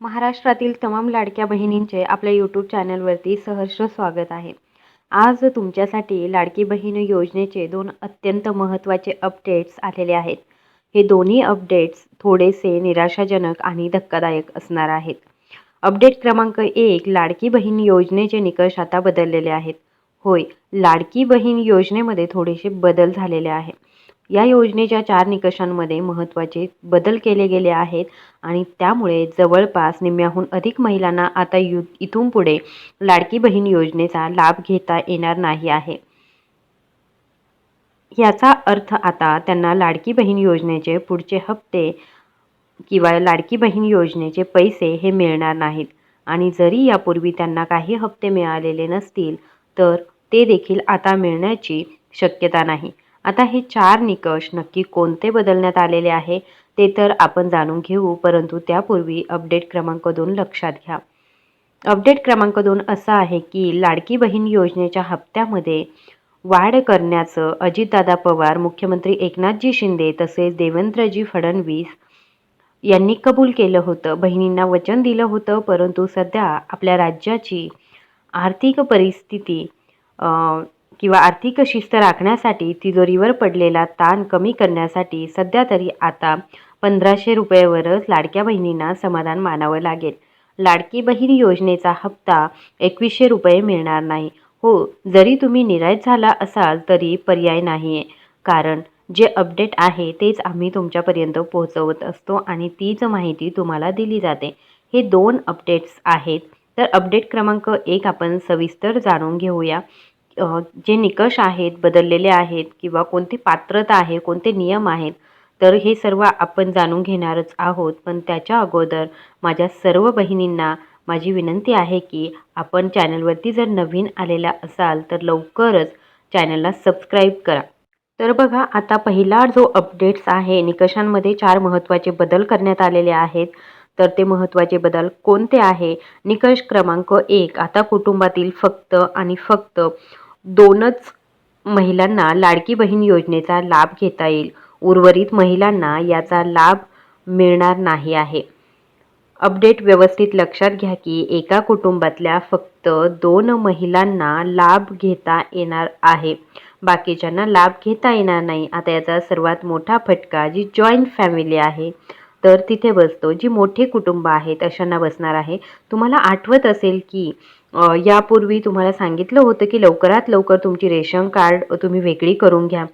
महाराष्ट्रातील तमाम लाडक्या बहिणींचे आपल्या यूट्यूब चॅनलवरती सहर्ष स्वागत आहे. आज तुमच्यासाठी लाडकी बहीण योजनेचे दोन अत्यंत महत्त्वाचे अपडेट्स आलेले आहेत. हे दोन्ही अपडेट्स थोडेसे निराशाजनक आणि धक्कादायक असणार आहेत. अपडेट क्रमांक एक लाडकी बहीण योजनेचे निकष आता बदललेले आहेत. होय लाडकी बहीण योजनेमध्ये थोडेसे बदल झालेले आहे या योजनेच्या चार निकषांमध्ये महत्त्वाचे बदल केले गेले आहेत आणि त्यामुळे जवळपास निम्म्याहून अधिक महिलांना आता यु इथून पुढे लाडकी बहीण योजनेचा लाभ घेता येणार नाही आहे. याचा अर्थ आता त्यांना लाडकी बहीण योजनेचे पुढचे हप्ते किंवा लाडकी बहीण योजनेचे पैसे हे मिळणार नाहीत. आणि जरी यापूर्वी त्यांना काही हप्ते मिळालेले नसतील तर ते देखील आता मिळण्याची शक्यता नाही. आता हे चार निकष नक्की कोणते बदलण्यात आलेले आहे ते तर आपण जाणून घेऊ परंतु त्यापूर्वी अपडेट क्रमांक दोन लक्षात घ्या. अपडेट क्रमांक दोन असा आहे की लाडकी बहीण योजनेच्या हप्त्यामध्ये वाढ करण्याचं अजितदादा पवार मुख्यमंत्री एकनाथजी शिंदे तसेच देवेंद्रजी फडणवीस यांनी कबूल केलं होतं. बहिणींना वचन दिलं होतं परंतु सध्या आपल्या राज्याची आर्थिक परिस्थिती किंवा आर्थिक शिस्त राखण्यासाठी तिजोरीवर पडलेला ताण कमी करण्यासाठी सध्या तरी आता पंधराशे रुपयेवरच लाडक्या बहिणींना समाधान मानावं लागेल. लाडकी बहीण योजनेचा हप्ता एकवीसशे रुपये मिळणार नाही. हो जरी तुम्ही निराश झाला असाल तरी पर्याय नाही आहे कारण जे अपडेट आहे तेच आम्ही तुमच्यापर्यंत पोहोचवत असतो आणि तीच माहिती तुम्हाला दिली जाते. हे दोन अपडेट्स आहेत. तर अपडेट क्रमांक एक आपण सविस्तर जाणून घेऊया. जे निकष आहेत बदललेले आहेत किंवा कोणती पात्रता आहे कोणते नियम आहेत तर हे सर्व आपण जाणून घेणारच आहोत. पण त्याच्या अगोदर माझ्या सर्व बहिणींना माझी विनंती आहे की आपण चॅनलवरती जर नवीन आलेला असाल तर लवकरच चॅनलला सबस्क्राईब करा. तर बघा आता पहिला जो अपडेट्स आहे निकषांमध्ये चार महत्त्वाचे बदल करण्यात आलेले आहेत. तर ते महत्त्वाचे बदल कोणते आहे? निकष क्रमांक एक आता कुटुंबातील फक्त आणि फक्त दोनच महिलांना लाडकी बहीण योजनेचा लाभ घेता येईल. उर्वरित महिलांना याचा लाभ मिळणार नाही आहे. अपडेट व्यवस्थित लक्षात घ्या की एका कुटुंबातल्या फक्त दोन महिलांना लाभ घेता येणार आहे. बाकीच्यांना लाभ घेता येणार नाही. आता याचा सर्वात मोठा फटका जी जॉईंट फॅमिली आहे तर तिथे बसतो. जी मोठे कुटुंब आहेत अशांना बसणार आहे. तुम्हाला आठवत असेल की यापूर्वी तुम्हाला सांगितलं होतं की लवकरात लवकर तुमची रेशन कार्ड तुम्ही वेगळी करून घ्या.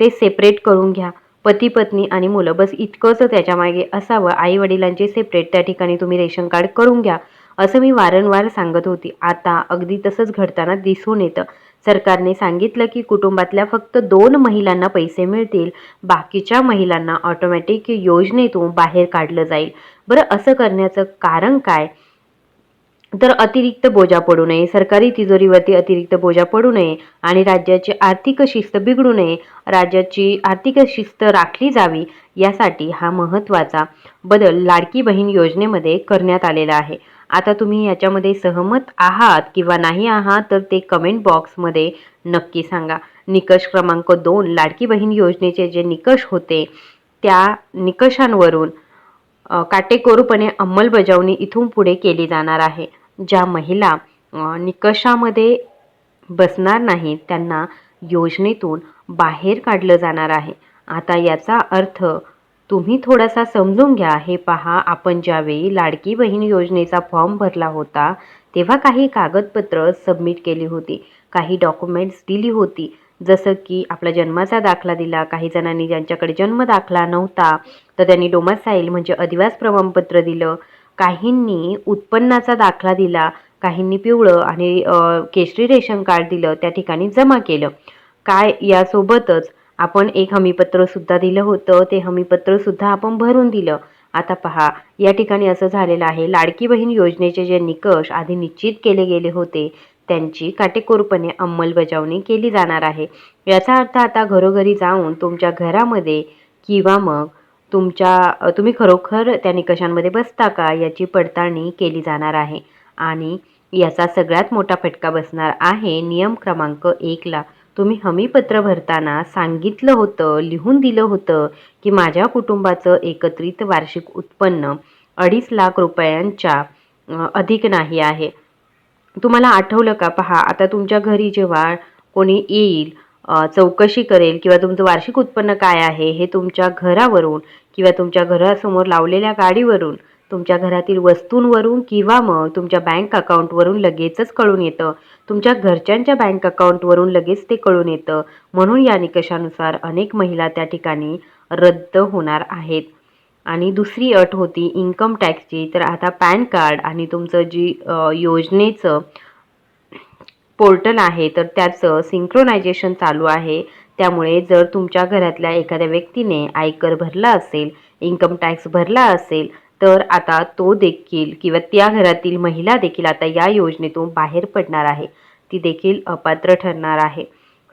ते सेपरेट करून घ्या. पती पत्नी आणि मुलं बस इतकंच त्याच्यामागे असावं. आई वडिलांचे सेपरेट त्या ठिकाणी तुम्ही रेशन कार्ड करून घ्या असं मी वारंवार सांगत होती. आता अगदी तसंच घडताना दिसून येतं. सरकारने सांगितलं की कुटुंबातल्या फक्त दोन महिलांना पैसे मिळतील बाकीच्या महिलांना ऑटोमॅटिक योजनेतून बाहेर काढलं जाईल. बरं असं करण्याचं कारण काय? तर अतिरिक्त बोजा पडू नये. सरकारी तिजोरीवरती अतिरिक्त बोजा पडू नये आणि राज्याची आर्थिक शिस्त बिघडू नये. राज्याची आर्थिक शिस्त राखली जावी यासाठी हा महत्त्वाचा बदल लाडकी बहीण योजनेमध्ये करण्यात आलेला आहे. आता तुम्ही याच्यामध्ये सहमत आहात किंवा नाही आहात तर ते कमेंट बॉक्समध्ये नक्की सांगा. निकष क्रमांक दोन लाडकी बहीण योजनेचे जे निकष होते त्या निकषांवरून काटेकोरपणे अंमलबजावणी इथून पुढे केली जाणार आहे. ज्या महिला निकषामध्ये बसणार नाहीत त्यांना योजनेतून बाहेर काढलं जाणार आहे. आता याचा अर्थ तुम्ही थोडासा समजून घ्या. हे पहा आपण ज्यावेळी लाडकी बहीण योजनेचा फॉर्म भरला होता तेव्हा काही कागदपत्र सबमिट केली होती काही डॉक्युमेंट्स दिली होती. जसं की आपला जन्माचा दाखला दिला काही जणांनी ज्यांच्याकडे जन्म दाखला नव्हता तर त्यांनी डोमासाईल म्हणजे अधिवास प्रमाणपत्र दिलं. काहींनी उत्पन्नाचा दाखला दिला काहींनी पिवळं आणि केशरी रेशन कार्ड दिलं त्या ठिकाणी जमा केलं. काय यासोबतच आपण एक हमीपत्रसुद्धा दिलं होतं ते हमीपत्रसुद्धा आपण भरून दिलं. आता पहा या ठिकाणी असं झालेलं आहे. लाडकी बहीण योजनेचे जे निकष आधी निश्चित केले गेले होते त्यांची काटेकोरपणे अंमलबजावणी केली जाणार आहे. याचा अर्थ आता घरोघरी जाऊन तुमच्या घरामध्ये किंवा मग तुमच्या तुम्ही खरोखर त्या निकषांमध्ये बसता का? याची पडताळणी केली जाणार आहे. आणि याचा सगळ्यात मोठा फटका बसणार आहे नियम क्रमांक एकला तुम्ही हमीपत्र भरताना सांगितलं होतं लिहून दिलं होतं की माझ्या कुटुंबाचं एकत्रित वार्षिक उत्पन्न अडीच लाख रुपयांच्या अधिक नाही आहे. तुम्हाला आठवलं का? पहा आता तुमच्या घरी जेव्हा कोणी येईल चौकशी करेल किंवा तुमचं वार्षिक उत्पन्न काय आहे हे तुमच्या घरावरून किंवा तुमच्या घरासमोर लावलेल्या गाडीवरून तुमच्या घरातील वस्तूंवरून किंवा मग तुमच्या बँक अकाउंटवरून लगेचच कळून येतं. तुमच्या घरच्यांच्या बँक अकाउंटवरून लगेच ते कळून येतं. म्हणून या निकषानुसार अनेक महिला त्या ठिकाणी रद्द होणार आहेत. आणि दुसरी अट होती इन्कम टॅक्सची तर आता पॅन कार्ड आणि तुमचं जी योजनेचं पोर्टल आहे तर त्याचं सिंक्रोनायझेशन चालू आहे. त्यामुळे जर तुमच्या घरातल्या एखाद्या व्यक्तीने आयकर भरला असेल इन्कम टॅक्स भरला असेल तर आता तो देखील किंवा त्या घरातील महिला देखील आता या योजनेतून बाहेर पडणार आहे. ती देखील अपात्र ठरणार आहे.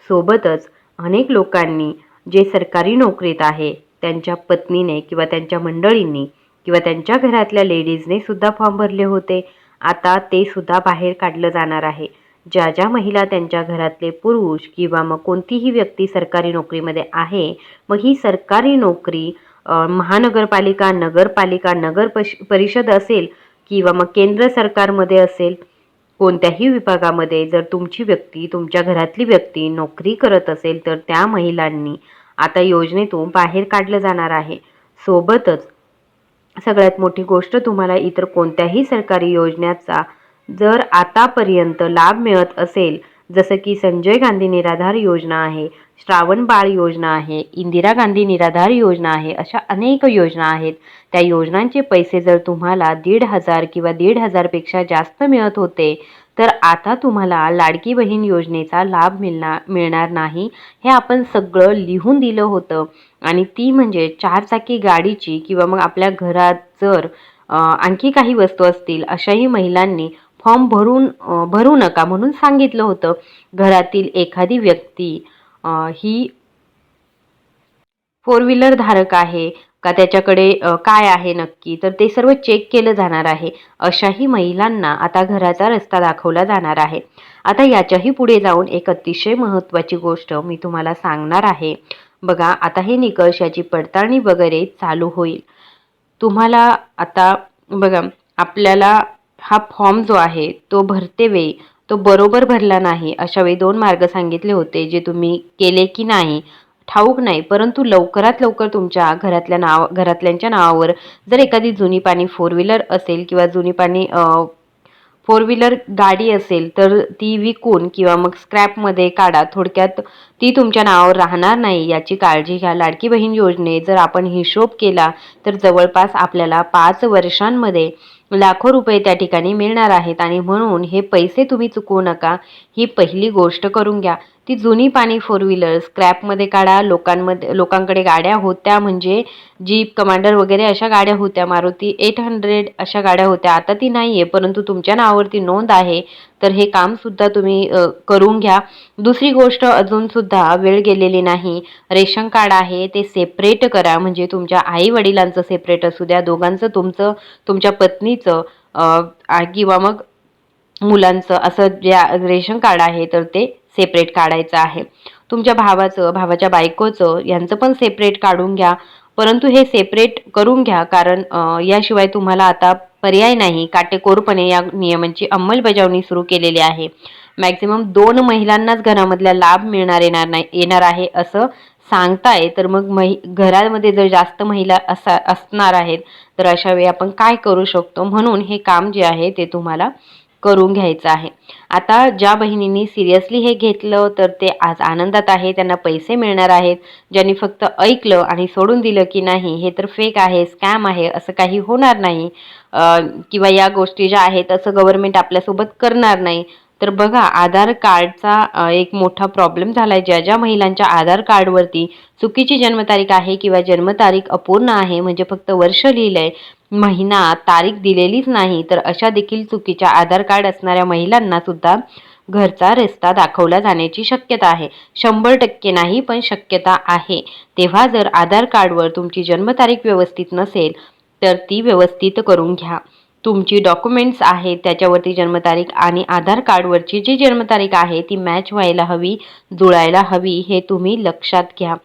सोबतच अनेक लोकांनी जे सरकारी नोकरीत आहे त्यांच्या पत्नीने किंवा त्यांच्या मंडळींनी किंवा त्यांच्या घरातल्या लेडीजने सुद्धा फॉर्म भरले होते. आता ते सुद्धा बाहेर काढलं जाणार आहे. ज्या ज्या महिला त्यांच्या घरातले पुरुष किंवा मग कोणतीही व्यक्ती सरकारी नोकरीमध्ये आहे मग ही सरकारी नोकरी महानगरपालिका नगरपालिका नगर पश परिषद असेल किंवा मग केंद्र सरकारमध्ये असेल कोणत्याही विभागामध्ये जर तुमची व्यक्ती तुमच्या घरातली व्यक्ती नोकरी करत असेल तर त्या महिलांनी आता योजनेतून बाहेर काढलं जाणार आहे. सोबतच सगळ्यात मोठी गोष्ट तुम्हाला इतर कोणत्याही सरकारी योजनेचा जर आतापर्यंत लाभ मिळत असेल जसं की संजय गांधी निराधार योजना आहे श्रावण बाळ योजना आहे इंदिरा गांधी निराधार योजना आहे अशा अनेक योजना आहेत. त्या योजनांचे पैसे जर तुम्हाला दीड हजार किंवा दीड हजारपेक्षा जास्त मिळत होते तर आता तुम्हाला लाडकी बहीण योजनेचा लाभ मिळणार मिळणार नाही हे आपण सगळं लिहून दिलं होतं. आणि ती म्हणजे चारचाकी गाडीची किंवा मग आपल्या घरात जर आणखी काही वस्तू असतील अशाही महिलांनी फॉर्म भरून भरू नका म्हणून सांगितलं होतं. घरातील एखादी व्यक्ती ही फोर व्हीलर धारक आहे का त्याच्याकडे काय आहे नक्की तर ते सर्व चेक केलं जाणार आहे. अशाही महिलांना आता घराचा रस्ता दाखवला जाणार आहे. आता याच्याही पुढे जाऊन एक अतिशय महत्त्वाची गोष्ट मी तुम्हाला सांगणार आहे. बघा आता हे निकष याची पडताळणी वगैरे चालू होईल. तुम्हाला आता बघा आपल्याला हा फॉर्म जो आहे तो भरते वेळी तो बरोबर भरला नाही अशा वेळी दोन मार्ग सांगितले होते जे तुम्ही केले की नाही ठाऊक नाही. परंतु लवकरात लवकर तुमच्या घरातल्या नाव घरातल्यांच्या नावावर जर एखादी जुनी पाणी फोर व्हीलर असेल किंवा जुनी पाणी फोर व्हीलर गाडी असेल तर ती विकून किंवा मग स्क्रॅपमध्ये काढा. थोडक्यात ती तुमच्या नावावर राहणार नाही याची काळजी घ्या. लाडकी बहीण योजने जर आपण हिशोब केला तर जवळपास आपल्याला पाच वर्षांमध्ये लाखो रुपये त्या ठिकाणी मिळणार आहेत आणि म्हणून हे पैसे तुम्ही चुकवू नका. ही पहिली गोष्ट करून घ्या. ती जुनी पाणी फोर व्हीलर स्क्रॅपमध्ये काढा लोकांमध्ये लोकांकडे गाड्या होत्या म्हणजे जीप कमांडर वगैरे अशा गाड्या होत्या मारुती एट हंड्रेड अशा गाड्या होत्या. आता ती नाही आहे परंतु तुमच्या नावावरती नोंद आहे तर हे कामसुद्धा तुम्ही करून घ्या. दुसरी गोष्ट अजूनसुद्धा वेळ गेलेली नाही. रेशन कार्ड आहे ते सेपरेट करा. म्हणजे तुमच्या आई वडिलांचं सेपरेट असू द्या दोघांचं तुमचं तुमच्या पत्नीचं किंवा मग मुलांचं असं जे रेशन कार्ड आहे तर ते सेपरेट काढायचं आहे. तुमच्या भावाचं भावाच्या बायकोचं यांचं पण सेपरेट काढून घ्या. परंतु हे सेपरेट करून घ्या कारण याशिवाय तुम्हाला आता पर्याय नाही. काटेकोरपणे या नियमांची अंमलबजावणी सुरू केलेली आहे. मॅक्झिमम दोन महिलांनाच घरामधला लाभ मिळणार येणार नाही येणार आहे असं सांगताय. तर मग महि घरामध्ये जर जास्त महिला असा असणार आहेत तर अशा वेळी आपण काय करू शकतो? म्हणून हे काम जे आहे ते तुम्हाला करून घ्यायचं आहे. आता ज्या बहिणींनी सिरियसली हे घेतलं तर ते आज आनंदात आहे त्यांना पैसे मिळणार आहेत. ज्यांनी फक्त ऐकलं आणि सोडून दिलं की नाही हे तर फेक आहे स्कॅम आहे असं काही होणार नाही. किंवा या गोष्टी ज्या आहेत असं गव्हर्नमेंट आपल्यासोबत करणार नाही. तर बघा आधार कार्डचा एक मोठा प्रॉब्लेम झाला आहे ज्या ज्या महिलांच्या आधार कार्डवरती चुकीची जन्मतारीख आहे किंवा जन्मतारीख अपूर्ण आहे म्हणजे फक्त वर्ष लिहिलं आहे महिना तारीख दिलेलीच नाही तर अशा देखील चुकीच्या आधार कार्ड असणाऱ्या महिलांना सुद्धा घरचा रस्ता दाखवला जाण्याची शक्यता आहे. शंभर टक्के नाही पण शक्यता आहे. तेव्हा जर आधार कार्डवर तुमची जन्मतारीख व्यवस्थित नसेल तर ती व्यवस्थित करून घ्या. तुमची डॉक्युमेंट्स आहेत त्याच्यावरती जन्मतारीख आणि आधार कार्डवरची जी जन्मतारीख आहे ती मॅच व्हायला हवी जुळायला हवी हे तुम्ही लक्षात घ्या.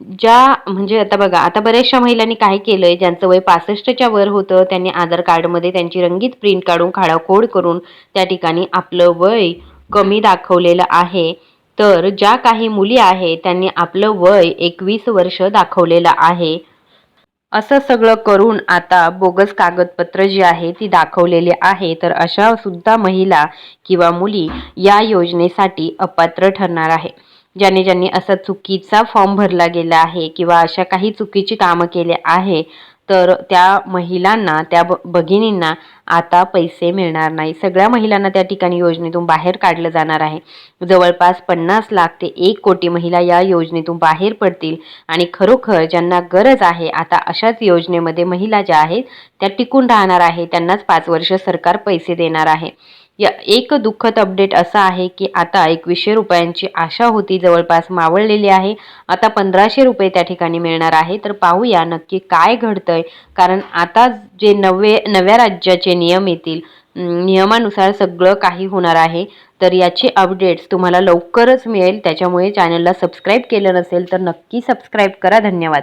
ज्या म्हणजे आता बघा आता बऱ्याचशा महिलांनी काय केलंय ज्यांचं वय पासष्टच्या वर होतं त्यांनी आधार कार्डमध्ये त्यांची रंगीत प्रिंट काढून खाडाखोड करून त्या ठिकाणी आपलं वय कमी दाखवलेलं आहे. तर ज्या काही मुली आहे त्यांनी आपलं वय एकवीस वर्ष दाखवलेलं आहे. असं सगळं करून आता बोगस कागदपत्र जी आहे ती दाखवलेली आहे. तर अशा सुद्धा महिला किंवा मुली या योजनेसाठी अपात्र ठरणार आहे. ज्यांनी ज्यांनी असा चुकीचा फॉर्म भरला गेला आहे किंवा अशा काही चुकीची कामं केले आहे तर त्या महिलांना त्या ब भगिनींना आता पैसे मिळणार नाही. सगळ्या महिलांना त्या ठिकाणी योजनेतून बाहेर काढलं जाणार आहे. जवळपास पन्नास लाख ते एक कोटी महिला या योजनेतून बाहेर पडतील आणि खरोखर ज्यांना गरज आहे आता अशाच योजनेमध्ये महिला ज्या आहेत त्या टिकून राहणार आहे. त्यांनाच पाच वर्ष सरकार पैसे देणार आहे. या एक दुःखद अपडेट असा आहे की आता एकवीसशे रुपयांची आशा होती जवळपास मावळलेली आहे. आता पंधराशे रुपये त्या ठिकाणी मिळणार आहे. तर पाहूया नक्की काय घडतंय. कारण आता जे नवे नव्या राज्याचे नियम येतील नियमानुसार सगळं काही होणार आहे. तर याची अपडेट्स तुम्हाला लवकरच मिळेल. त्याच्यामुळे चॅनलला सबस्क्राईब केलं नसेल तर नक्की सबस्क्राईब करा. धन्यवाद.